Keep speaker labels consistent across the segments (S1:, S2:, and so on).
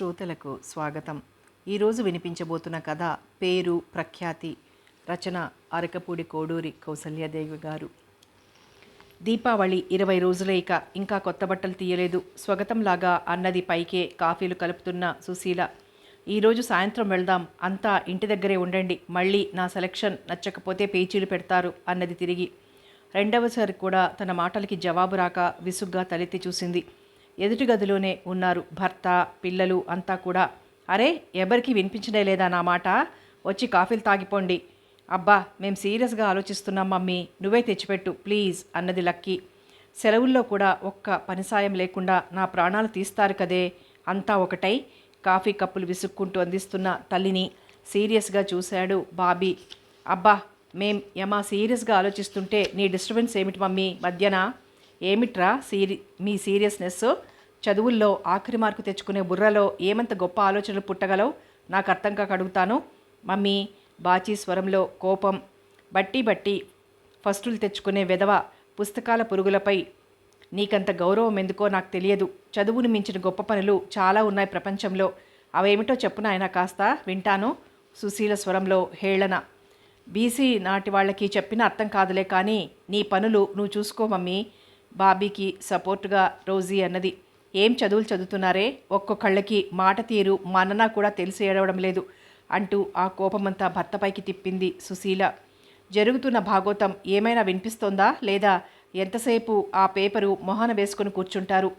S1: శ్రోతలకు స్వాగతం. ఈరోజు వినిపించబోతున్న కథ పేరు ప్రఖ్యాతి రచన అరకపూడి కోడూరి కౌసల్యాదేవి గారు. దీపావళి ఇరవై రోజులే ఇక ఇంకా కొత్త బట్టలు తీయలేదు. స్వగతంలాగా అన్నది పైకే కాఫీలు కలుపుతున్న సుశీల. ఈరోజు సాయంత్రం వెళ్దాం అంతా ఇంటి దగ్గరే ఉండండి మళ్ళీ నా సెలక్షన్ నచ్చకపోతే పేచీలు పెడతారు అన్నది తిరిగి. రెండవసారి కూడా తన మాటలకి జవాబు రాక విసుగ్గా తలెత్తి చూసింది. ఎదుటి గదిలోనే ఉన్నారు. భర్త పిల్లలు అంతా కూడా అరే ఎవరికి వినిపించడే లేదా నా మాట? వచ్చి కాఫీలు తాగిపోండి. అబ్బా మేం సీరియస్గా ఆలోచిస్తున్నాం మమ్మీ నువ్వే తెచ్చిపెట్టు ప్లీజ్ అన్నది లక్కీ. సెలవుల్లో కూడా ఒక్క పనిసాయం లేకుండా నా ప్రాణాలు తీస్తారు కదే అంతా ఒకటై కాఫీ కప్పులు విసుక్కుంటూ అందిస్తున్న తల్లిని సీరియస్గా చూశాడు బాబీ. అబ్బా మేం యమా సీరియస్గా ఆలోచిస్తుంటే నీ డిస్టర్బెన్స్ ఏమిటి మమ్మీ? మధ్యన? ఏమిట్రా సీరి మీ సీరియస్నెస్ చదువుల్లో ఆఖరి మార్కు తెచ్చుకునే బుర్రలో ఏమంత గొప్ప ఆలోచనలు పుట్టగలవు? నాకు అర్థం కాక అడుగుతాను. మమ్మీ బాచీ స్వరంలో కోపం. బట్టి బట్టి ఫస్టులు తెచ్చుకునే వెధవ పుస్తకాల పురుగులపై నీకంత గౌరవం ఎందుకో నాకు తెలియదు. చదువును మించిన గొప్ప పనులు చాలా ఉన్నాయి ప్రపంచంలో. అవేమిటో చెప్పు నాయన కాస్త. వింటాను. సుశీల స్వరంలో హేళన. బీసీ నాటి వాళ్ళకి చెప్పిన అర్థం కాదులే కానీ నీ పనులు నువ్వు చూసుకో మమ్మీ. బాబీకి సపోర్టుగా రోజీ అన్నది. ఏం చదువులు చదువుతున్నారే? ఒక్కొక్కళ్ళకి మాట తీరు మననా కూడా తెలిసి ఏడవడం లేదు అంటూ ఆ కోపమంతా భర్తపైకి తిప్పింది సుశీల. జరుగుతున్న భాగోతం ఏమైనా వినిపిస్తోందా? లేదా ఎంతసేపు ఆ పేపరు మొహాన వేసుకుని కూర్చుంటారు?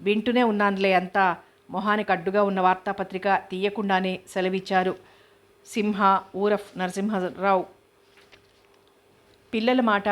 S1: వింటూనే ఉన్నానులే అంతా. మొహానికి అడ్డుగా ఉన్న వార్తాపత్రిక తీయకుండానే సెలవిచ్చారు. సింహ ఊరఫ్ నరసింహరావు. పిల్లల మాట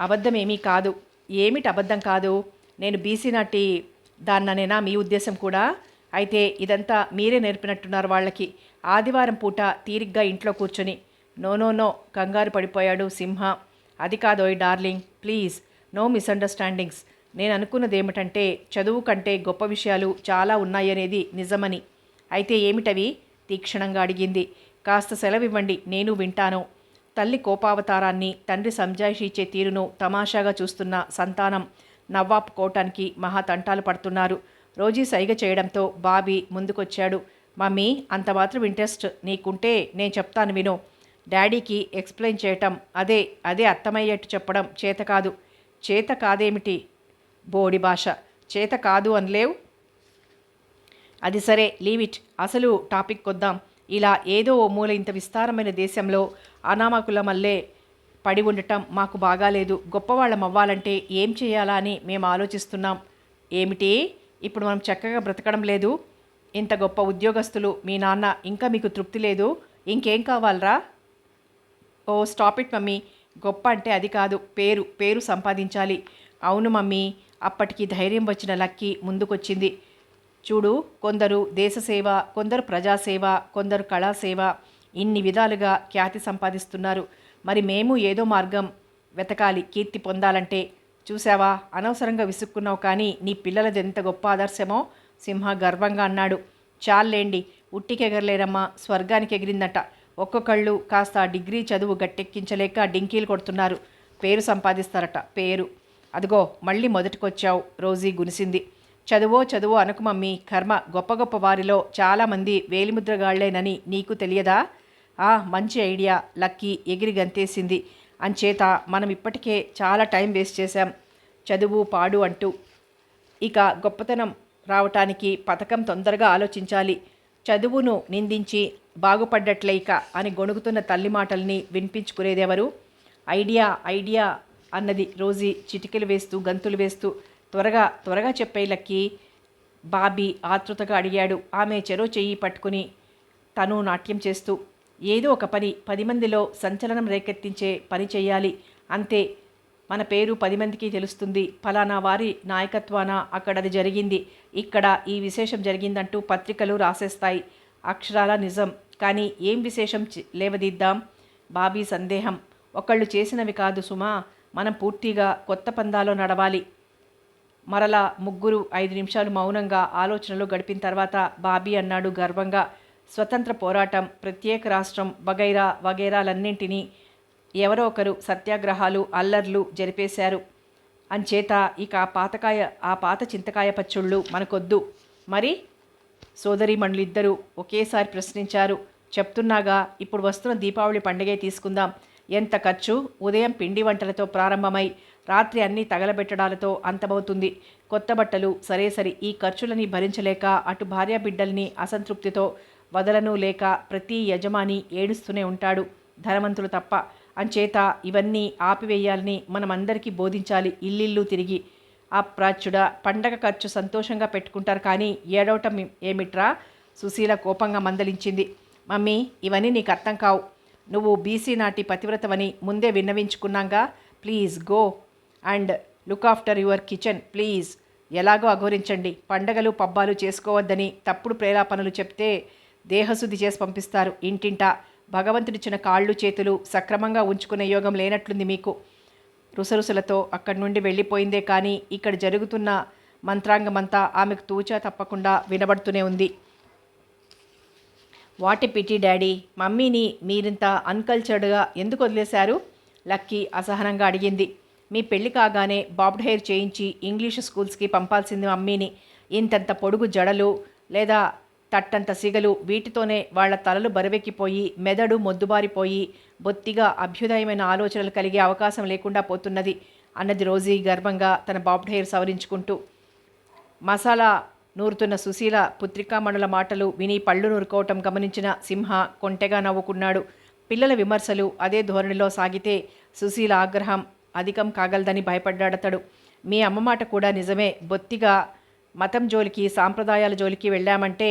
S1: అబద్ధమేమీ కాదు. ఏమిటి అబద్ధం కాదు? నేను బీసీ నాటి దాన్ననేనా? మీ ఉద్దేశం కూడా? అయితే ఇదంతా మీరే నేర్పినట్టున్నారు వాళ్ళకి. ఆదివారం పూట తీరిగ్గా ఇంట్లో కూర్చొని నో నో నో కంగారు పడిపోయాడు సింహ. అది కాదోయ్ డార్లింగ్ ప్లీజ్ నో మిస్అండర్స్టాండింగ్స్. నేను అనుకున్నది ఏమిటంటే చదువు కంటే గొప్ప విషయాలు చాలా ఉన్నాయనేది నిజమని. అయితే ఏమిటవి? తీక్షణంగా అడిగింది. కాస్త సెలవివ్వండి నేను వింటాను. తల్లి కోపావతారాన్ని తండ్రి సంజాయిషిచ్చే తీరును తమాషాగా చూస్తున్న సంతానం. నవ్వాపుకోవటానికి మహా తంటాలు పడుతున్నారు. రోజీ సైగ చేయడంతో బాబీ ముందుకొచ్చాడు. మమ్మీ అంత మాత్రం ఇంట్రెస్ట్ నీకుంటే నేను చెప్తాను విను. డాడీకి ఎక్స్ప్లెయిన్ చేయటం అదే అదే అర్థమయ్యేట్టు చెప్పడం చేత కాదు. చేత కాదేమిటి? బోడి భాష. చేత కాదు అనలేవు? అది సరే లీవ్ ఇట్. అసలు టాపిక్ కొద్దాం. ఇలా ఏదో ఓ మూల ఇంత విస్తారమైన దేశంలో అనామకుల మల్లే పడి ఉండటం మాకు బాగాలేదు. గొప్పవాళ్ళం అవ్వాలంటే ఏం చేయాలా అని మేము ఆలోచిస్తున్నాం. ఏమిటి? ఇప్పుడు మనం చక్కగా బ్రతకడం లేదు. ఇంత గొప్ప ఉద్యోగస్తులు మీ నాన్న ఇంకా మీకు తృప్తి లేదు. ఇంకేం కావాలరా? Oh stop it mummy. గొప్ప అంటే అది కాదు. పేరు పేరు సంపాదించాలి. అవును మమ్మీ అప్పటికి ధైర్యం వచ్చిన లక్కీ ముందుకొచ్చింది. చూడు కొందరు దేశసేవ కొందరు ప్రజాసేవ కొందరు కళాసేవ ఇన్ని విధాలుగా ఖ్యాతి సంపాదిస్తున్నారు. మరి మేము ఏదో మార్గం వెతకాలి కీర్తి పొందాలంటే. చూసావా అనవసరంగా విసుక్కున్నావు కానీ నీ పిల్లలది ఎంత గొప్ప ఆదర్శమో సింహ గర్వంగా అన్నాడు. చాలేండి ఉట్టికెగరలేరమ్మా స్వర్గానికి ఎగిరిందట. ఒక్కొక్కళ్ళు కాస్త డిగ్రీ చదువు గట్టెక్కించలేక డింకీలు కొడుతున్నారు. పేరు సంపాదిస్తారట పేరు. అదిగో మళ్ళీ మొదటికొచ్చావు రోజీ గునిసింది. చదువో చదువో అనకు మమ్మీ కర్మ గొప్ప గొప్ప వారిలో చాలామంది వేలిముద్రగాళ్ళేనని నీకు తెలియదా? ఆ మంచి ఐడియా లక్కీ ఎగిరి గంతేసింది. అంచేత మనం ఇప్పటికే చాలా టైం వేస్ట్ చేశాం. చదువు పాడు అంటూ. ఇక గొప్పతనం రావటానికి పథకం తొందరగా ఆలోచించాలి. చదువును నిందించి బాగుపడ్డట్లేక అని గొణుగుతున్న తల్లి మాటల్ని వినిపించుకునేదెవరు? ఐడియా ఐడియా అన్నది రోజీ చిటికెలు వేస్తూ గంతులు వేస్తూ త్వరగా త్వరగా చెప్పేలక్కి బాబీ ఆతృతగా అడిగాడు. ఆమె చెరో చెయ్యి పట్టుకుని తను నాట్యం చేస్తూ. ఏదో ఒక పని పది మందిలో సంచలనం రేకెత్తించే పని చేయాలి. అంతే. మన పేరు పది మందికి తెలుస్తుంది. ఫలానా వారి నాయకత్వాన అక్కడ అది జరిగింది. ఇక్కడ ఈ విశేషం జరిగిందంటూ పత్రికలు రాసేస్తాయి. అక్షరాల నిజం. కానీ ఏం విశేషం చి- లేవదీద్దాం? బాబీ సందేహం. ఒకళ్ళు చేసినవి కాదు సుమా. మనం పూర్తిగా కొత్త పందాలో నడవాలి. మరలా ముగ్గురు ఐదు నిమిషాలు మౌనంగా ఆలోచనలు గడిపిన తర్వాత బాబీ అన్నాడు గర్వంగా. స్వతంత్ర పోరాటం ప్రత్యేక రాష్ట్రం వగైరా వగైరాలన్నింటినీ ఎవరో ఒకరు సత్యాగ్రహాలు అల్లర్లు జరిపేశారు. అంచేత ఇక ఆ పాతకాయ ఆ పాత చింతకాయ పచ్చుళ్ళు మనకొద్దు. మరి సోదరీమణులిద్దరూ ఒకేసారి ప్రశ్నించారు. చెప్తున్నాగా ఇప్పుడు వస్తున్న దీపావళి పండుగే తీసుకుందాం. ఎంత ఖర్చు? ఉదయం పిండి వంటలతో ప్రారంభమై రాత్రి అన్నీ తగలబెట్టడాలతో అంతమవుతుంది. కొత్త బట్టలు సరే సరి ఈ ఖర్చులని భరించలేక అటు భార్య బిడ్డల్ని అసంతృప్తితో వదలను లేక ప్రతి యజమాని ఏడుస్తూనే ఉంటాడు. ధనవంతులు తప్ప అంచేత ఇవన్నీ ఆపివేయాలని మనమందరికీ బోధించాలి. ఇల్లిల్లు తిరిగి. ఆ ప్రాచ్యుడ పండగ ఖర్చు సంతోషంగా పెట్టుకుంటారు కానీ ఏడవటం ఏమిట్రా? సుశీల కోపంగా మందలించింది. మమ్మీ ఇవన్నీ నీకు అర్థం కావు. నువ్వు బీసీ నాటి పతివ్రతవని ముందే విన్నవించుకున్నాగా? Please go. And look after your kitchen please. ఎలాగో అఘోరించండి. పండగలు పబ్బాలు చేసుకోవద్దని తప్పుడు ప్రేరాపణలు చెప్తే దేహశుద్ధి చేసి పంపిస్తారు. ఇంటింటా భగవంతుడిచ్చిన కాళ్ళు చేతులు సక్రమంగా ఉంచుకునే యోగం లేనట్లుంది మీకు. రుసరుసలతో అక్కడి నుండి వెళ్ళిపోయిందే కానీ ఇక్కడ జరుగుతున్న మంత్రాంగమంతా ఆమెకు తూచా తప్పకుండా వినబడుతూనే ఉంది. వాటి పిటి డాడీ మమ్మీని మీరింత అన్కల్చర్డ్గా ఎందుకు వదిలేశారు? లక్కీ అసహనంగా అడిగింది. మీ పెళ్ళి కాగానే బాబ్డ్ హెయిర్ చేయించి ఇంగ్లీష్ స్కూల్స్కి పంపాల్సింది మమ్మీని. ఇంతంత పొడుగు జడలు లేదా తట్టంత సిగలు వీటితోనే వాళ్ళ తలలు బరువెక్కిపోయి మెదడు మొద్దుబారిపోయి బొత్తిగా అభ్యుదయమైన ఆలోచనలు కలిగే అవకాశం లేకుండా పోతున్నది అన్నది రోజీ గర్వంగా తన బాబ్డ్ హెయిర్ సవరించుకుంటూ. మసాలా నూరుతున్న సుశీల పుత్రికామణుల మాటలు విని పళ్ళు నూరుకోవటం గమనించిన సింహ కొంటెగా నవ్వుకున్నాడు. పిల్లల విమర్శలు అదే ధోరణిలో సాగితే సుశీల ఆగ్రహం అధికం కాగలదని భయపడ్డాడతడు. మీ అమ్మ మాట కూడా నిజమే. బొత్తిగా మతం జోలికి సాంప్రదాయాల జోలికి వెళ్ళామంటే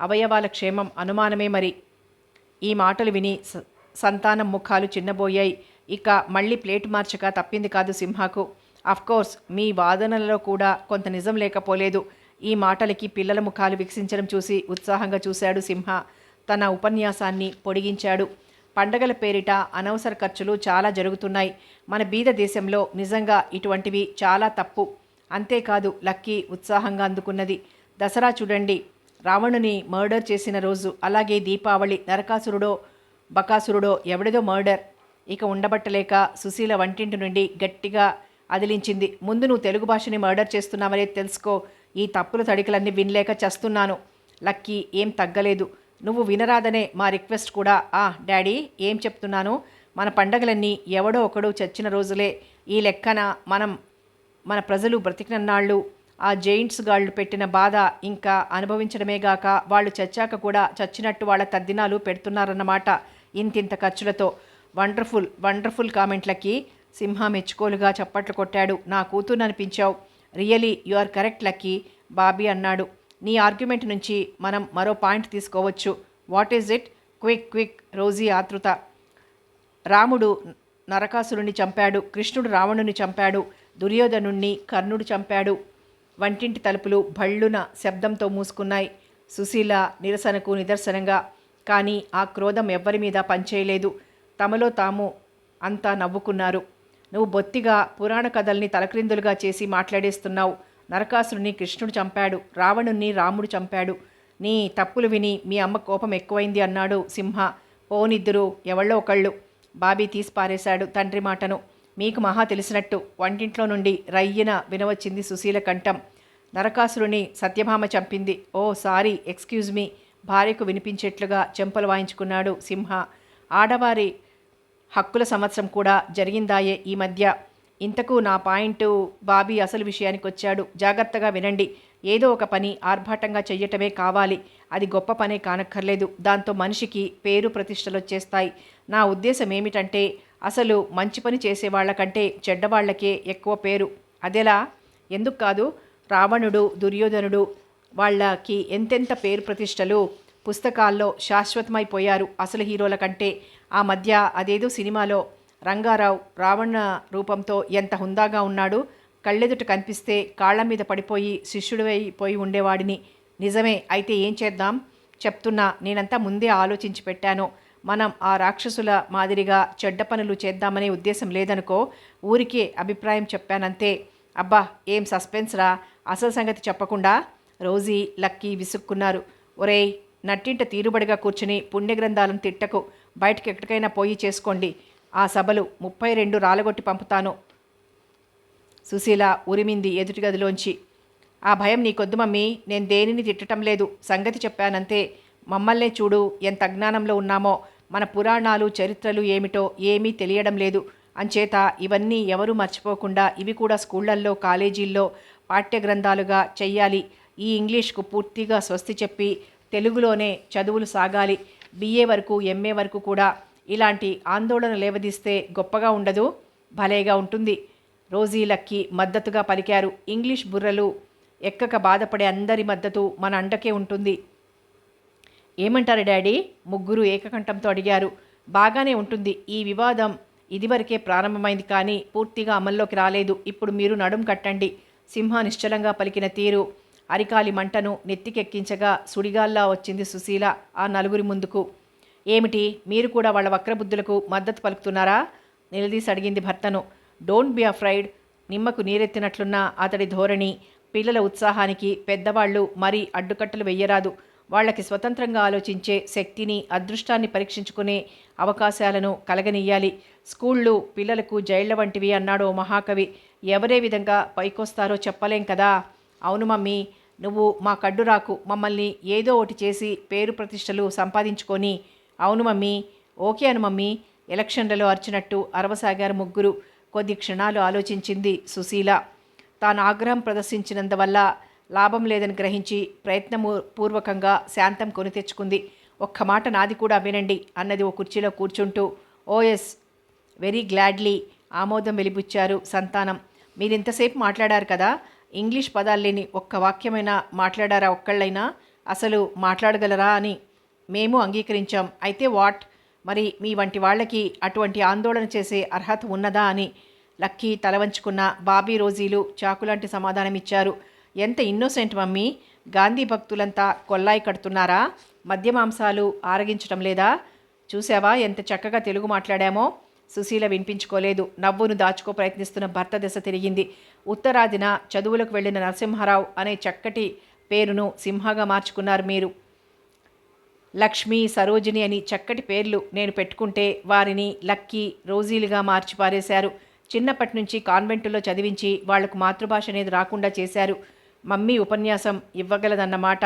S1: అవయవాల క్షేమం అనుమానమే మరి. ఈ మాటలు విని సంతానం ముఖాలు చిన్నబోయాయి. ఇక మళ్ళీ ప్లేట్ మార్చక తప్పింది కాదు సింహకు. అఫ్కోర్స్ మీ వాదనలలో కూడా కొంత నిజం లేకపోలేదు. ఈ మాటలకి పిల్లల ముఖాలు వికసించడం చూసి ఉత్సాహంగా చూశాడు సింహ. తన ఉపన్యాసాన్ని పొడిగించాడు. పండగల పేరిట అనవసర ఖర్చులు చాలా జరుగుతున్నాయి. మన బీద దేశంలో నిజంగా ఇటువంటివి చాలా తప్పు. అంతేకాదు లక్కీ ఉత్సాహంగా అందుకున్నది. దసరా చూడండి. రావణుని మర్డర్ చేసిన రోజు అలాగే దీపావళి నరకాసురుడో బకాసురుడో ఎవడిదో మర్డర్ ఇక ఉండబట్టలేక సుశీల వంటింటి నుండి గట్టిగా అదిలించింది. ముందు నువ్వు తెలుగు భాషని మర్డర్ చేస్తున్నావనే తెలుసుకో. ఈ తప్పుల తడికలన్నీ వినలేక చస్తున్నాను. లక్కీ ఏం తగ్గలేదు. నువ్వు వినరాదనే మా రిక్వెస్ట్ కూడా. ఆ డాడీ ఏం చెప్తున్నాను? మన పండగలన్నీ ఎవడో ఒకడు చచ్చిన రోజులే. ఈ లెక్కన మనం మన ప్రజలు బ్రతికినన్నాళ్ళు ఆ జైంట్స్ గాళ్ళు పెట్టిన బాధ ఇంకా అనుభవించడమే గాక వాళ్ళు చచ్చాక కూడా చచ్చినట్టు వాళ్ళ తద్దినాలు పెడుతున్నారన్నమాట ఇంతింత ఖర్చులతో. వండర్ఫుల్ వండర్ఫుల్ కామెంట్లకి సింహ మెచ్చుకోలుగా చప్పట్లు కొట్టాడు. నా కూతురు అనిపించావు really you are correct lucky. Bobby అన్నాడు. నీ ఆర్గ్యుమెంట్ నుంచి మనం మరో పాయింట్ తీసుకోవచ్చు. What is it? Quick quick Rosie ఆతృత. రాముడు నరకాసురుణ్ణి చంపాడు. కృష్ణుడు రావణుని చంపాడు. దుర్యోధనుణ్ణి కర్ణుడు చంపాడు. వంటింటి తలుపులు భళ్ళున శబ్దంతో మూసుకున్నాయి. సుశీల నిరసనకు నిదర్శనంగా కానీ ఆ క్రోధం ఎవ్వరి మీద పనిచేయలేదు. తమలో తాము అంతా నవ్వుకున్నారు. నువ్వు బొత్తిగా పురాణ కథల్ని తలక్రిందులుగా చేసి మాట్లాడేస్తున్నావు. నరకాసురుని కృష్ణుడు చంపాడు రావణుణ్ణి రాముడు చంపాడు. నీ తప్పులు విని మీ అమ్మ కోపం ఎక్కువైంది అన్నాడు సింహ. పోనిద్దరు ఎవళ్ళో ఒకళ్ళు. బాబీ తీసి పారేశాడు తండ్రి మాటను. మీకు మహా తెలిసినట్టు. వంటింట్లో నుండి రయ్యన వినవచ్చింది సుశీల కంఠం. నరకాసురుని సత్యభామ చంపింది. Oh sorry excuse me. భార్యకు వినిపించేట్లుగా చెంపలు వాయించుకున్నాడు సింహ. ఆడవారి హక్కుల సంవత్సరం కూడా జరిగిందాయే ఈ మధ్య. ఇంతకు నా పాయింట్ బాబీ అసలు విషయానికి వచ్చాడు జాగ్రత్తగా వినండి. ఏదో ఒక పని ఆర్భాటంగా చెయ్యటమే కావాలి. అది గొప్ప పనే కానక్కర్లేదు. దాంతో మనిషికి పేరు ప్రతిష్టలు వచ్చేస్తాయి నా ఉద్దేశం ఏమిటంటే అసలు మంచి పని చేసేవాళ్ళకంటే చెడ్డవాళ్ళకే ఎక్కువ పేరు. అదెలా ఎందుకు కాదు రావణుడు దుర్యోధనుడు వాళ్ళకి ఎంతెంత పేరు ప్రతిష్టలు పుస్తకాల్లో శాశ్వతమైపోయారు అసలు హీరోల కంటే. ఆ మధ్య అదేదో సినిమాలో రంగారావు రావణ రూపంతో ఎంత హుందాగా ఉన్నాడు. కళ్ళెదుట కనిపిస్తే కాళ్ళ మీద పడిపోయి శిష్యుడివైపోయి ఉండేవాడిని. నిజమే అయితే ఏం చేద్దాం? చెప్తున్నా నేనంతా ముందే ఆలోచించి పెట్టాను. మనం ఆ రాక్షసుల మాదిరిగా చెడ్డ పనులు చేద్దామనే ఉద్దేశం లేదనుకో ఊరికే అభిప్రాయం చెప్పానంతే. అబ్బా ఏం సస్పెన్స్ రా? అసలు సంగతి చెప్పకుండా రోజీ లక్కీ విసుక్కున్నారు. ఒరేయ్ నట్టింట తీరుబడిగా కూర్చుని పుణ్యగ్రంథాలను తిట్టకు. బయటకు ఎక్కడికైనా పోయి చేసుకోండి. ఆ సభలు ముప్పై రెండు రాలగొట్టి పంపుతాను. సుశీల ఉరిమింది ఎదుటి గదిలోంచి. ఆ భయం నీకొద్దు మమ్మీ నేను దేనిని తిట్టడం లేదు. సంగతి చెప్పానంతే. మమ్మల్నే చూడు ఎంత అజ్ఞానంలో ఉన్నామో. మన పురాణాలు చరిత్రలు ఏమిటో ఏమీ తెలియడం లేదు. అంచేత ఇవన్నీ ఎవరూ మర్చిపోకుండా ఇవి కూడా స్కూళ్ళల్లో కాలేజీల్లో పాఠ్య గ్రంథాలుగా చెయ్యాలి. ఈ ఇంగ్లీష్కు పూర్తిగా స్వస్తి చెప్పి తెలుగులోనే చదువులు సాగాలి. బిఏ వరకు ఎంఏ వరకు కూడా ఇలాంటి ఆందోళన లేవదీస్తే గొప్పగా ఉండదు భలేగా ఉంటుంది. రోజీలక్కి మద్దతుగా పలికారు. ఇంగ్లీష్ బుర్రలు ఎక్కక బాధపడే అందరి మద్దతు మన అండకే ఉంటుంది. ఏమంటారు డాడీ? ముగ్గురు ఏకకంఠంతో అడిగారు. బాగానే ఉంటుంది ఈ వివాదం. ఇదివరకే ప్రారంభమైంది కానీ పూర్తిగా అమల్లోకి రాలేదు. ఇప్పుడు మీరు నడుం కట్టండి. సింహ నిశ్చలంగా పలికిన తీరు. అరికాలి మంటను నెత్తికెక్కించగా సుడిగాల్లా వచ్చింది సుశీల ఆ నలుగురి ముందుకు. ఏమిటి? మీరు కూడా వాళ్ళ వక్రబుద్ధులకు మద్దతు పలుకుతున్నారా? నిలదీసి అడిగింది భర్తను. Don't be afraid. నిమ్మకు నీరెత్తినట్లున్న అతడి ధోరణి పిల్లల ఉత్సాహానికి పెద్దవాళ్ళు మరీ అడ్డుకట్టలు వెయ్యరాదు. వాళ్ళకి స్వతంత్రంగా ఆలోచించే శక్తిని అదృష్టాన్ని పరీక్షించుకునే అవకాశాలను కలగనీయాలి. స్కూళ్ళు పిల్లలకు జైళ్ళ వంటివి అన్నాడు ఓ మహాకవి. ఎవరే విధంగా పైకొస్తారో చెప్పలేం కదా. అవును మమ్మీ నువ్వు మా కడ్డురాకు మమ్మల్ని ఏదో ఒకటి చేసి పేరు ప్రతిష్టలు సంపాదించుకొని. అవును మమ్మీ ఓకే అను మమ్మీ. ఎలక్షన్లలో అర్చినట్టు అరవసాగారు ముగ్గురు. కొద్ది క్షణాలు ఆలోచించింది సుశీల. తాను ఆగ్రహం ప్రదర్శించినందువల్ల లాభం లేదని గ్రహించి ప్రయత్నము పూర్వకంగా శాంతం కొని తెచ్చుకుంది. ఒక్క మాట నాది కూడా వినండి అన్నది ఓ కుర్చీలో కూర్చుంటూ ఓఎస్ వెరీ గ్లాడ్లీ ఆమోదం వెలిబుచ్చారు సంతానం. మీరు ఇంతసేపు మాట్లాడారు కదా ఇంగ్లీష్ పదాలు లేని ఒక్క వాక్యమైనా మాట్లాడారా ఒక్కళ్ళైనా? అసలు మాట్లాడగలరా అని మేము అంగీకరించాం. అయితే వాట్? మరి మీ వంటి వాళ్ళకి అటువంటి ఆందోళన చేసే అర్హత ఉన్నదా అని లక్కీ తలవంచుకున్న బాబీ రోజీలు చాకులాంటి సమాధానం ఇచ్చారు ఎంత ఇన్నోసెంట్ మమ్మీ? గాంధీ భక్తులంతా కొల్లాయి కడుతున్నారా? మద్య మాంసాలు ఆరగించటం లేదా? చూసావా ఎంత చక్కగా తెలుగు మాట్లాడామో? సుశీల వినిపించుకోలేదు. నవ్వును దాచుకో ప్రయత్నిస్తున్న భర్త దశ తిరిగింది. ఉత్తరాదిన చదువులకు వెళ్ళిన నరసింహారావు అనే చక్కటి పేరును సింహగా మార్చుకున్నారు మీరు. లక్ష్మి సరోజిని అని చక్కటి పేర్లు నేను పెట్టుకుంటే వారిని లక్కీ రోజీలుగా మార్చి పారేశారు చిన్నప్పటి నుంచి కాన్వెంటులో చదివించి వాళ్ళకు మాతృభాష అనేది రాకుండా చేశారు. మమ్మీ ఉపన్యాసం ఇవ్వగలదన్నమాట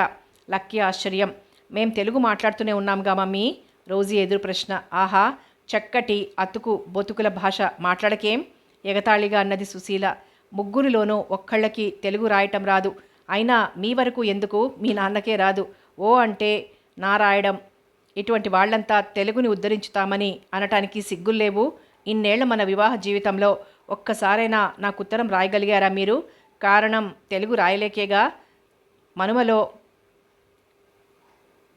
S1: లక్కీ ఆశ్చర్యం. మేం తెలుగు మాట్లాడుతూనే ఉన్నాంగా మమ్మీ. రోజీ ఎదురు ప్రశ్న. ఆహా చక్కటి అతుకు బొతుకుల భాష మాట్లాడకేం? ఎగతాళిగా అన్నది సుశీల. ముగ్గురిలోనూ ఒక్కళ్ళకి తెలుగు రాయటం రాదు. అయినా మీ వరకు ఎందుకు? మీ నాన్నకే రాదు. ఓ అంటే నా రాయడం ఇటువంటి వాళ్ళంతా తెలుగుని ఉద్ధరించుతామని అనటానికి సిగ్గుల్లేవు? ఇన్నేళ్ళ మన వివాహ జీవితంలో ఒక్కసారైనా నాకు ఉత్తరం రాయగలిగారా మీరు? కారణం తెలుగు రాయలేకేగా. మనుమలో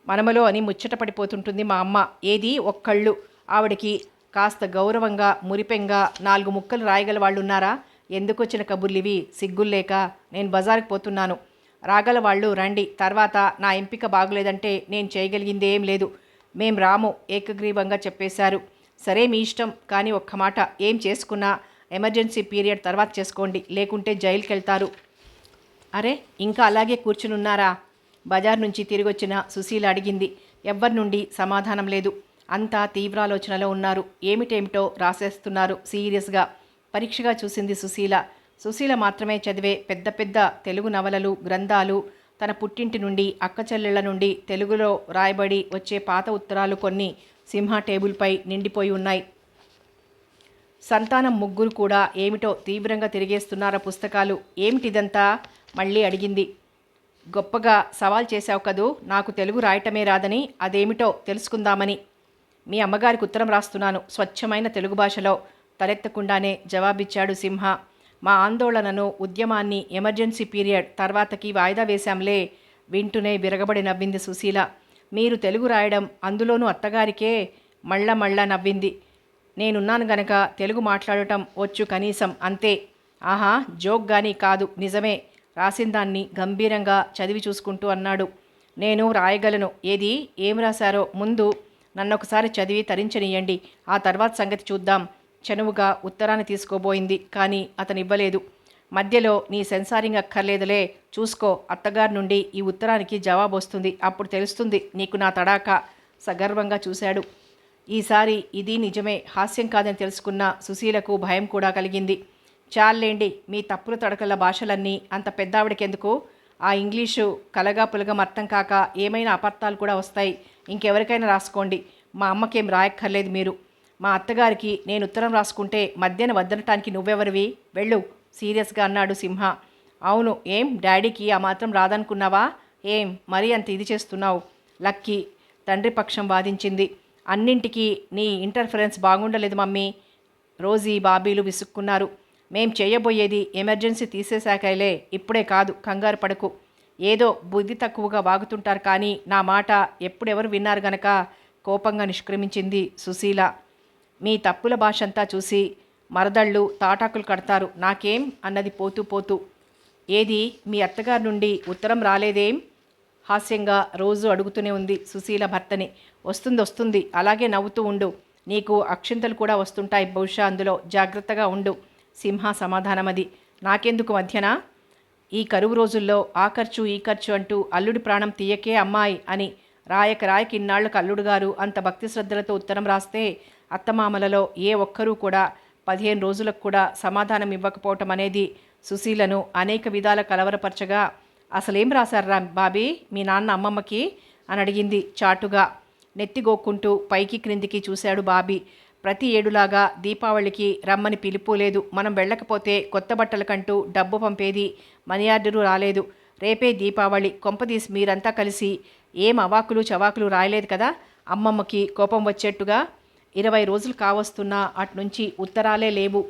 S1: మనమలో అని ముచ్చటపడిపోతుంటుంది మా అమ్మ. ఏది? ఒక్కళ్ళు. ఆవిడకి కాస్త గౌరవంగా మురిపెంగా నాలుగు ముక్కలు రాయగల వాళ్ళు ఉన్నారా ఎందుకొచ్చిన కబుర్లివి? సిగ్గుల్లేక నేను బజారుకు పోతున్నాను. రాగల వాళ్ళు రండి. తర్వాత నా ఎంపిక బాగులేదంటే నేను చేయగలిగింది ఏం లేదు. మేం రాము ఏకగ్రీవంగా చెప్పేశారు. సరే మీ ఇష్టం కానీ ఒక్క మాట. ఏం చేసుకున్నా? ఎమర్జెన్సీ పీరియడ్ తర్వాత చేసుకోండి. లేకుంటే జైలుకి వెళ్తారు అరే ఇంకా అలాగే కూర్చునున్నారా? బజార్ నుంచి తిరిగొచ్చిన సుశీల అడిగింది. ఎవ్వరి నుండి సమాధానం లేదు. అంతా తీవ్రాలోచనలో ఉన్నారు. ఏమిటేమిటో రాసేస్తున్నారు సీరియస్గా. పరీక్షగా చూసింది సుశీల. సుశీల మాత్రమే చదివే పెద్ద పెద్ద తెలుగు నవలలు గ్రంథాలు తన పుట్టింటి నుండి అక్క చెల్లెళ్ళ నుండి తెలుగులో రాయబడి వచ్చే పాత ఉత్తరాలు కొన్ని సింహ టేబుల్పై నిండిపోయి ఉన్నాయి. సంతానం ముగ్గురు కూడా ఏమిటో తీవ్రంగా తిరిగేస్తున్నారా పుస్తకాలు? ఏమిటిదంతా? మళ్ళీ అడిగింది. గొప్పగా సవాల్ చేశావు కదూ నాకు తెలుగు రాయటమే రాదని అదేమిటో తెలుసుకుందామని. మీ అమ్మగారికి ఉత్తరం రాస్తున్నాను. స్వచ్ఛమైన తెలుగు భాషలో తలెత్తకుండానే జవాబిచ్చాడు సింహ. మా ఆందోళనను ఉద్యమాన్ని ఎమర్జెన్సీ పీరియడ్ తర్వాతకి వాయిదా వేశాంలే వింటూనే విరగబడి నవ్వింది సుశీల. మీరు తెలుగు రాయడం అందులోనూ అత్తగారికే మళ్ళ మళ్ళా నవ్వింది. నేనున్నాను గనక తెలుగు మాట్లాడటం వచ్చు కనీసం అంతే. ఆహా జోక్ గాని కాదు నిజమే. రాసిందాన్ని గంభీరంగా చదివి చూసుకుంటూ అన్నాడు. నేను రాయగలను. ఏది? ఏం రాశారో? ముందు నన్నొకసారి చదివి తరించనియండి. ఆ తర్వాత సంగతి చూద్దాం. చనువుగా ఉత్తరాన్ని తీసుకోబోయింది కానీ అతనివ్వలేదు. మధ్యలో నీ సెన్సారింగ్ అక్కర్లేదులే. చూసుకో అత్తగారి నుండి ఈ ఉత్తరానికి జవాబు వస్తుంది అప్పుడు తెలుస్తుంది నీకు నా తడాక. సగర్వంగా చూశాడు. ఈసారి ఇది నిజమే హాస్యం కాదని తెలుసుకున్న సుశీలకు భయం కూడా కలిగింది. చాలేండి మీ తప్పులు తడకల భాషలన్నీ అంత పెద్దావిడకెందుకు? ఆ ఇంగ్లీషు కలగా పులగం అర్థం కాక ఏమైనా అపర్థాలు కూడా వస్తాయి. ఇంకెవరికైనా రాసుకోండి. మా అమ్మకేం రాయక్కర్లేదు మీరు. మా అత్తగారికి నేను ఉత్తరం రాసుకుంటే మధ్యాహ్నం వద్దనటానికి నువ్వెవరివి? వెళ్ళు సీరియస్గా అన్నాడు సింహ. అవును ఏం? డాడీకి ఆ మాత్రం రాదనుకున్నావా? ఏం? మరీ అంత ఇది చేస్తున్నావు? లక్కీ తండ్రి పక్షం వాదించింది. అన్నింటికీ నీ ఇంటర్ఫరెన్స్ బాగుండలేదు మమ్మీ. రోజీ బాబీలు విసుక్కున్నారు. మేం చేయబోయేది ఎమర్జెన్సీ తీసేశాకలే ఇప్పుడే కాదు కంగారు పడకు. ఏదో బుద్ధి తక్కువగా వాగుతుంటారు కానీ నా మాట ఎప్పుడెవరు విన్నారు గనక కోపంగా నిష్క్రమించింది సుశీల. మీ తప్పుల భాషంతా చూసి మరదళ్ళు తాటాకులు కడతారు. నాకేం? అన్నది పోతూ పోతూ. ఏది? మీ అత్తగారి నుండి ఉత్తరం రాలేదేం? హాస్యంగా రోజు అడుగుతూనే ఉంది సుశీల భర్తని. వస్తుంది వస్తుంది. అలాగే నవ్వుతూ ఉండు. నీకు అక్షింతలు కూడా వస్తుంటాయి బహుశా అందులో. జాగ్రత్తగా ఉండు. సింహ సమాధానమది. నాకెందుకు మధ్యన? ఈ కరువు రోజుల్లో ఆ ఖర్చు ఈ ఖర్చు అంటూ అల్లుడి ప్రాణం తీయకే అమ్మాయి అని రాయక రాయక ఇన్నాళ్ళకు అల్లుడు గారు అంత భక్తి శ్రద్ధలతో ఉత్తరం రాస్తే అత్తమామలలో ఏ ఒక్కరూ కూడా పదిహేను రోజులకు కూడా సమాధానం ఇవ్వకపోవటం అనేది సుశీలను అనేక విధాల కలవరపరచగా అసలేం రాశారా బాబీ? మీ నాన్న అమ్మమ్మకి? అని అడిగింది చాటుగా. నెత్తిగోక్కుంటూ పైకి క్రిందికి చూశాడు బాబీ. ప్రతి ఏడులాగా దీపావళికి రమ్మని పిలుపు లేదు మనం వెళ్ళకపోతే కొత్త బట్టలకంటూ డబ్బు పంపేది మనీ ఆర్డరు రాలేదు. రేపే దీపావళి కొంపదీసి మీరంతా కలిసి ఏం అవాకులు చవాకులు రాయలేదు కదా? అమ్మమ్మకి కోపం వచ్చేట్టుగా ఇరవై రోజులు కావస్తున్నా అట్నుంచి ఉత్తరాలే లేవు.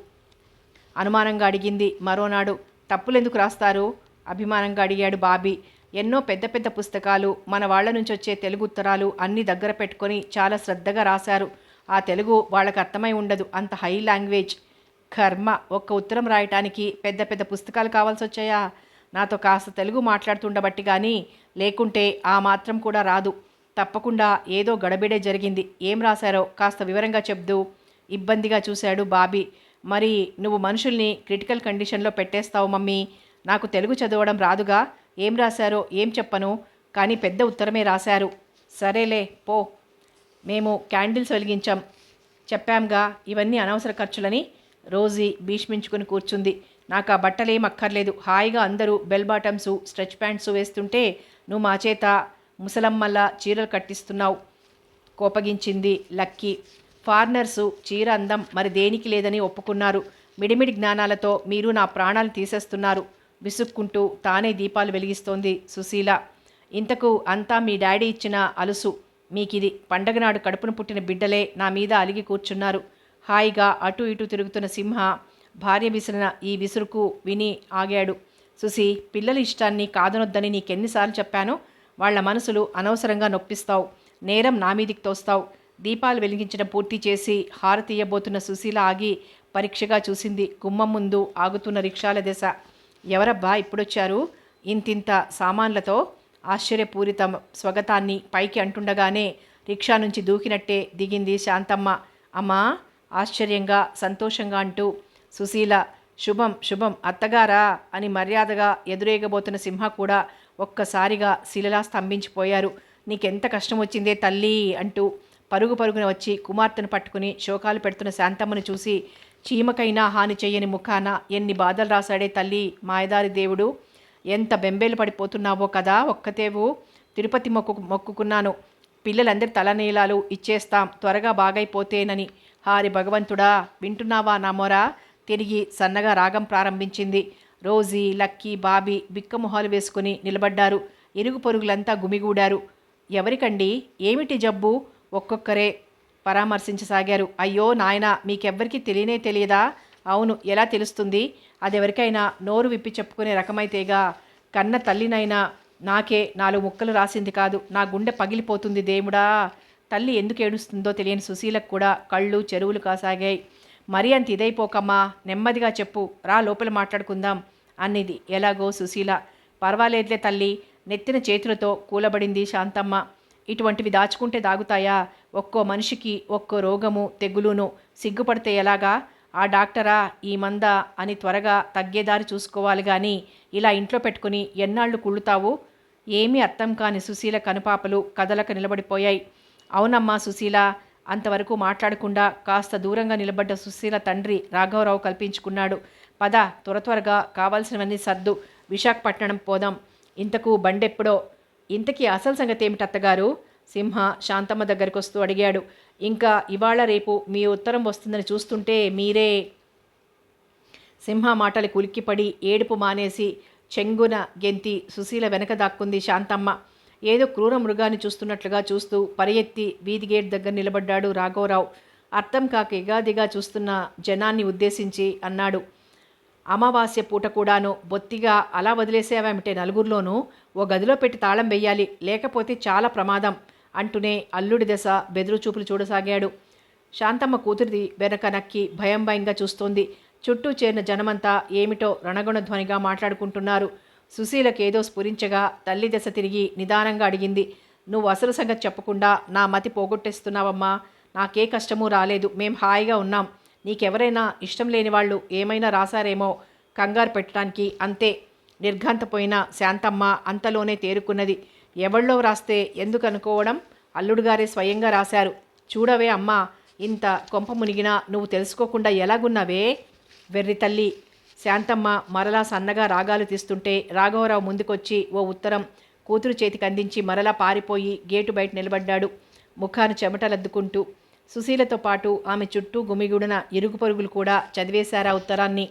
S1: అనుమానంగా అడిగింది మరోనాడు. తప్పులెందుకు రాస్తారు? అభిమానంగా అడిగాడు బాబీ. ఎన్నో పెద్ద పెద్ద పుస్తకాలు మన వాళ్ళ నుంచి వచ్చే తెలుగు ఉత్తరాలు అన్ని దగ్గర పెట్టుకొని చాలా శ్రద్ధగా రాశారు. ఆ తెలుగు వాళ్ళకి అర్థమై ఉండదు అంత హై లాంగ్వేజ్. కర్మ ఒక్క ఉత్తరం రాయటానికి పెద్ద పెద్ద పుస్తకాలు కావాల్సి వచ్చాయా? నాతో కాస్త తెలుగు మాట్లాడుతుండబట్టి కానీ లేకుంటే ఆ మాత్రం కూడా రాదు. తప్పకుండా ఏదో గడబిడే జరిగింది. ఏం రాశారో కాస్త వివరంగా చెప్దు ఇబ్బందిగా చూశాడు బాబీ. మరి నువ్వు మనుషుల్ని క్రిటికల్ కండిషన్లో పెట్టేస్తావు మమ్మీ. నాకు తెలుగు చదవడం రాదుగా. ఏం రాశారో ఏం చెప్పను? కానీ పెద్ద ఉత్తరమే రాశారు. సరేలే పో. మేము క్యాండిల్స్ వెలిగించాం. చెప్పాంగా ఇవన్నీ అనవసర ఖర్చులని రోజీ భీష్మించుకుని కూర్చుంది. నాకు ఆ బట్టలేం అక్కర్లేదు. హాయిగా అందరూ బెల్ బాటమ్స్ స్ట్రెచ్ ప్యాంట్స్ వేస్తుంటే నువ్వు మా చేత ముసలమ్మల్లా చీరలు కట్టిస్తున్నావు. కోపగించింది లక్కీ. ఫారినర్సు చీర అందం మరి దేనికి లేదని ఒప్పుకున్నారు. మిడిమిడి జ్ఞానాలతో మీరు నా ప్రాణాలు తీసేస్తున్నారు. విసుక్కుంటూ తానే దీపాలు వెలిగిస్తోంది సుశీల. ఇంతకు అంతా మీ డాడీ ఇచ్చిన అలుసు మీకిది పండగ నాడు కడుపున పుట్టిన బిడ్డలే నా మీద అలిగి కూర్చున్నారు. హాయిగా అటు ఇటు తిరుగుతున్న సింహ భార్య విసిరిన ఈ విసురుకు విని ఆగాడు. సుసి పిల్లల ఇష్టాన్ని కాదనొద్దని నీకెన్నిసార్లు చెప్పాను. వాళ్ళ మనసులు అనవసరంగా నొప్పిస్తావు. నేరం నా మీదికి తోస్తావు. దీపాలు వెలిగించడం పూర్తి చేసి హారతీయబోతున్న సుశీల ఆగి పరీక్షగా చూసింది గుమ్మం ముందు ఆగుతున్న రిక్షాల దశ. ఎవరబ్బా ఇప్పుడొచ్చారు? ఇంతింత సామాన్లతో ఆశ్చర్యపూరిత స్వగతాన్ని పైకి అంటుండగానే రిక్షా నుంచి దూకినట్టే దిగింది శాంతమ్మ. అమ్మా ఆశ్చర్యంగా సంతోషంగా అంటూ సుశీల శుభం శుభం అత్తగారా అని మర్యాదగా ఎదురేగబోతున్న సింహ కూడా ఒక్కసారిగా శిలలా స్తంభించిపోయారు. నీకెంత కష్టం వచ్చిందే తల్లి అంటూ పరుగు పరుగున వచ్చి కుమార్తెను పట్టుకుని శోకాలు పెడుతున్న శాంతమ్మను చూసి చీమకైనా హాని చేయని ముఖాన ఎన్ని బాధలు రాశాడే తల్లి మాయదారి దేవుడు. ఎంత బెంబేలు పడిపోతున్నావో కదా ఒక్కతేవు. తిరుపతి మొక్కు మొక్కుకున్నాను. పిల్లలందరి తలనీలాలు ఇచ్చేస్తాం. త్వరగా బాగైపోతేనని. హారి భగవంతుడా వింటున్నావా నా మొర? తిరిగి సన్నగా రాగం ప్రారంభించింది. రోజీ లక్కీ బాబీ బిక్కమొహాలు వేసుకుని నిలబడ్డారు. ఇరుగు పొరుగులంతా గుమిగూడారు. ఎవరికండి? ఏమిటి జబ్బు? ఒక్కొక్కరే పరామర్శించసాగారు. అయ్యో నాయన మీకెవ్వరికీ తెలియనే తెలియదా? అవును ఎలా తెలుస్తుంది? అదెవరికైనా నోరు విప్పి చెప్పుకునే రకమైతేగా కన్న తల్లినైనా నాకే నాలుగు ముక్కలు రాసింది కాదు. నా గుండె పగిలిపోతుంది దేవుడా. తల్లి ఎందుకు ఏడుస్తుందో తెలియని సుశీలకు కూడా కళ్ళు చెరువులు కాసాగాయి. మరీ అంత ఇదైపోకమ్మా నెమ్మదిగా చెప్పు రా లోపల మాట్లాడుకుందాం అన్నది. ఎలాగో సుశీల. పర్వాలేదులే తల్లి నెత్తిన చేతులతో కూలబడింది శాంతమ్మ. ఇటువంటివి దాచుకుంటే దాగుతాయా? ఒక్కో మనిషికి ఒక్కో రోగము తెగులును సిగ్గుపడితే ఎలాగా? ఆ డాక్టరా ఈ మంద అని త్వరగా తగ్గేదారి చూసుకోవాలి కానీ ఇలా ఇంట్లో పెట్టుకుని ఎన్నాళ్ళు కుళ్ళుతావు? ఏమీ అర్థం కాని సుశీల కనుపాపలు కదలక నిలబడిపోయాయి. అవునమ్మా సుశీల అంతవరకు మాట్లాడకుండా కాస్త దూరంగా నిలబడ్డ సుశీల తండ్రి రాఘవరావు కల్పించుకున్నాడు. పద త్వర త్వరగా కావాల్సినవన్నీ సర్దు. విశాఖపట్నం పోదాం. ఇంతకు బండెప్పుడో? ఇంతకీ అసలు సంగతి ఏమిటి అత్తగారు సింహ శాంతమ్మ దగ్గరికి వస్తూ అడిగాడు ఇంకా ఇవాళ రేపు మీ ఉత్తరం వస్తుందని చూస్తుంటే మీరే సింహ మాటలు కులిక్కిపడి ఏడుపు మానేసి చెంగున గెంతి సుశీల వెనక దాక్కుంది శాంతమ్మ. ఏదో క్రూర మృగాన్ని చూస్తున్నట్లుగా చూస్తూ పరిగెత్తి వీధి గేట్ దగ్గర నిలబడ్డాడు రాఘవరావు. అర్థం కాక ఎగాదిగా చూస్తున్న జనాన్ని ఉద్దేశించి అన్నాడు అమావాస్య పూట కూడాను బొత్తిగా అలా వదిలేసేవామిటే నలుగురిలోనూ. ఓ గదిలో పెట్టి తాళం వెయ్యాలి. లేకపోతే చాలా ప్రమాదం. అంటూనే అల్లుడి దశ బెదురు చూపులు చూడసాగాడు. శాంతమ్మ కూతురిది వెనక నక్కి భయం భయంగా చూస్తోంది. చుట్టూ చేరిన జనమంతా ఏమిటో రణగుణధ్వనిగా మాట్లాడుకుంటున్నారు. సుశీలకేదో స్ఫురించగా తల్లి దశ తిరిగి నిదానంగా అడిగింది. నువ్వు అసలు సంగతి చెప్పకుండా నా మతి పోగొట్టేస్తున్నావమ్మా. నాకే కష్టమూ రాలేదు. మేం హాయిగా ఉన్నాం. నీకెవరైనా ఇష్టం లేని వాళ్ళు ఏమైనా రాశారేమో కంగారు పెట్టడానికి అంతే నిర్ఘాంతపోయిన శాంతమ్మ అంతలోనే తేరుకున్నది. ఎవళ్ళో రాస్తే ఎందుకు అనుకోవడం అల్లుడుగారే స్వయంగా రాశారు. చూడవే అమ్మా ఇంత కొంప మునిగినా నువ్వు తెలుసుకోకుండా ఎలాగున్నావే? వెర్రి తల్లి శాంతమ్మ మరలా సన్నగా రాగాలు తీస్తుంటే రాఘవరావు ముందుకొచ్చి ఓ ఉత్తరం కూతురు చేతికి అందించి మరలా పారిపోయి గేటు బయట నిలబడ్డాడు. ముఖాను చెమటలద్దుకుంటూ సుశీలతో పాటు ఆమె చుట్టూ గుమిగూడిన ఇరుగు పరుగులు కూడా చదివేశారా ఉత్తరాన్ని.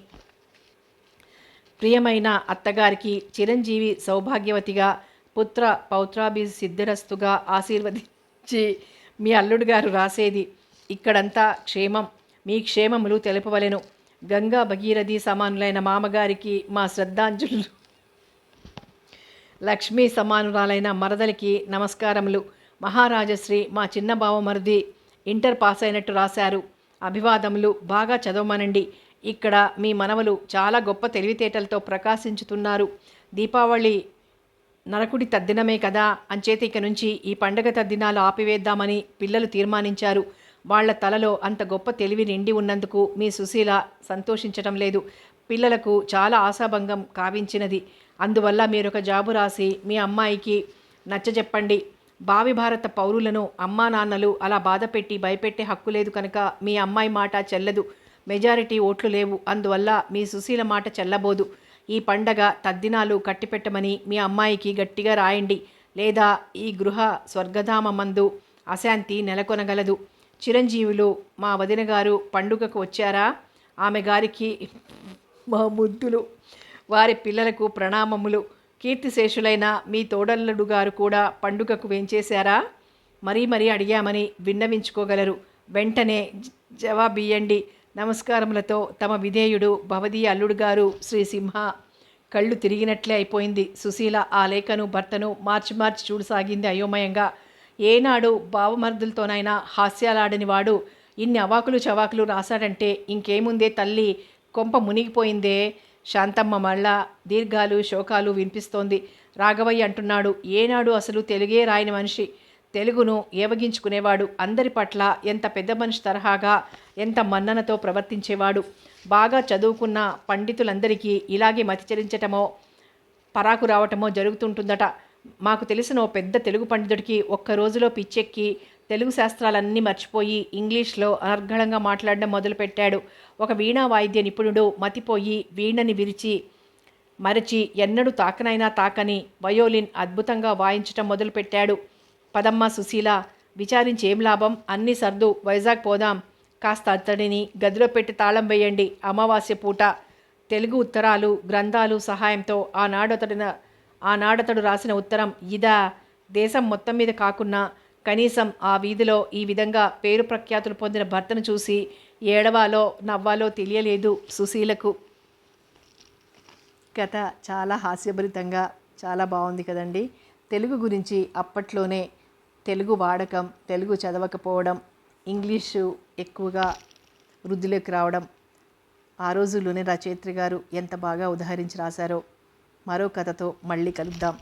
S1: ప్రియమైన అత్తగారికి చిరంజీవి సౌభాగ్యవతిగా పుత్ర పౌత్రాభి సిద్ధిరస్తుగా ఆశీర్వదించి మీ అల్లుడు గారు రాసేది ఇక్కడంతా క్షేమం. మీ క్షేమములు తెలుపవలెను. గంగా భగీరథి సమానులైన మామగారికి మా శ్రద్ధాంజలు. లక్ష్మీ సమానురాలైన మరదలికి నమస్కారములు. మహారాజశ్రీ మా చిన్న బావమరిది ఇంటర్ పాస్ అయినట్టు రాశారు. అభివాదములు బాగా చదవమనండి. ఇక్కడ మీ మనవలు చాలా గొప్ప తెలివితేటలతో ప్రకాశించుతున్నారు. దీపావళి నరకుడి తద్దినమే కదా. అంచేత ఇక నుంచి ఈ పండగ తద్దినాలు ఆపివేద్దామని పిల్లలు తీర్మానించారు. వాళ్ళ తలలో అంత గొప్ప తెలివి నిండి ఉన్నందుకు మీ సుశీల సంతోషించటం లేదు. పిల్లలకు చాలా ఆశాభంగం కావించినది. అందువల్ల మీరొక జాబు రాసి మీ అమ్మాయికి నచ్చజెప్పండి. భావి భారత పౌరులను అమ్మా నాన్నలు అలా బాధపెట్టి భయపెట్టే హక్కు లేదు కనుక మీ అమ్మాయి మాట చెల్లదు. మెజారిటీ ఓట్లు లేవు. అందువల్ల మీ సుశీల మాట చెల్లబోదు. ఈ పండగ తద్దినాలు కట్టిపెట్టమని మీ అమ్మాయికి గట్టిగా రాయండి. లేదా ఈ గృహ స్వర్గధామ మందు అశాంతి నెలకొనగలదు. చిరంజీవులు మా వదిన గారు పండుగకు వచ్చారా? ఆమె గారికి మా ముద్దులు వారి పిల్లలకు ప్రణామములు. కీర్తిశేషులైన మీ తోడల్లుడు గారు కూడా పండుగకు వేంచేశారా? మరీ మరీ అడిగామని విన్నవించుకోగలరు. వెంటనే జవాబియ్యండి. నమస్కారములతో తమ విధేయుడు భవదీ అల్లుడు గారు శ్రీ సింహ కళ్ళు తిరిగినట్లే అయిపోయింది. సుశీల ఆ లేఖను భర్తను మార్చి మార్చి చూడసాగింది అయోమయంగా. ఏనాడు బావమర్దులతోనైనా హాస్యాలాడని వాడు ఇన్ని అవాకులు చవాకులు రాశాడంటే ఇంకేముందే తల్లి కొంప మునిగిపోయిందే. శాంతమ్మ మళ్ళా దీర్ఘాలు శోకాలు వినిపిస్తోంది. రాఘవయ్య అంటున్నాడు ఏనాడు అసలు తెలుగే రాయని మనిషి తెలుగును ఏవగించుకునేవాడు. అందరి పట్ల ఎంత పెద్ద మనిషి తరహాగా ఎంత మన్ననతో ప్రవర్తించేవాడు. బాగా చదువుకున్న పండితులందరికీ ఇలాగే మతిచరించటమో పరాకు రావటమో జరుగుతుంటుందట. మాకు తెలిసిన ఓ పెద్ద తెలుగు పండితుడికి ఒక్క రోజులో పిచ్చెక్కి తెలుగు శాస్త్రాలన్నీ మర్చిపోయి ఇంగ్లీష్లో అనర్ఘళంగా మాట్లాడడం మొదలుపెట్టాడు. ఒక వీణా వాయిద్య నిపుణుడు మతిపోయి వీణని విరిచి మరచి ఎన్నడూ తాకనైనా తాకని వయోలిన్ అద్భుతంగా వాయించటం మొదలుపెట్టాడు. పదమ్మ సుశీల విచారించి ఏం లాభం? అన్ని సర్దు. వైజాగ్ పోదాం. కాస్త అతడిని గదిలో పెట్టి తాళం వేయండి. అమావాస్య పూట తెలుగు ఉత్తరాలు గ్రంథాలు సహాయంతో ఆనాడతడిన ఆనాడతడు రాసిన ఉత్తరం ఇదా? దేశం మొత్తం మీద కాకున్నా కనీసం ఆ వీధిలో ఈ విధంగా పేరు ప్రఖ్యాతులు పొందిన భర్తను చూసి ఏడవాలో నవ్వాలో తెలియలేదు సుశీలకు. కథ చాలా హాస్యభరితంగా చాలా బాగుంది కదండి. తెలుగు గురించి అప్పట్లోనే తెలుగు వాడకం తెలుగు చదవకపోవడం ఇంగ్లీషు ఎక్కువగా వృద్ధిలోకి రావడం ఆ రోజుల్లోనే రచయిత్రి గారు ఎంత బాగా ఉదహరించి రాశారో మరో కథతో మళ్ళీ కలుద్దాం.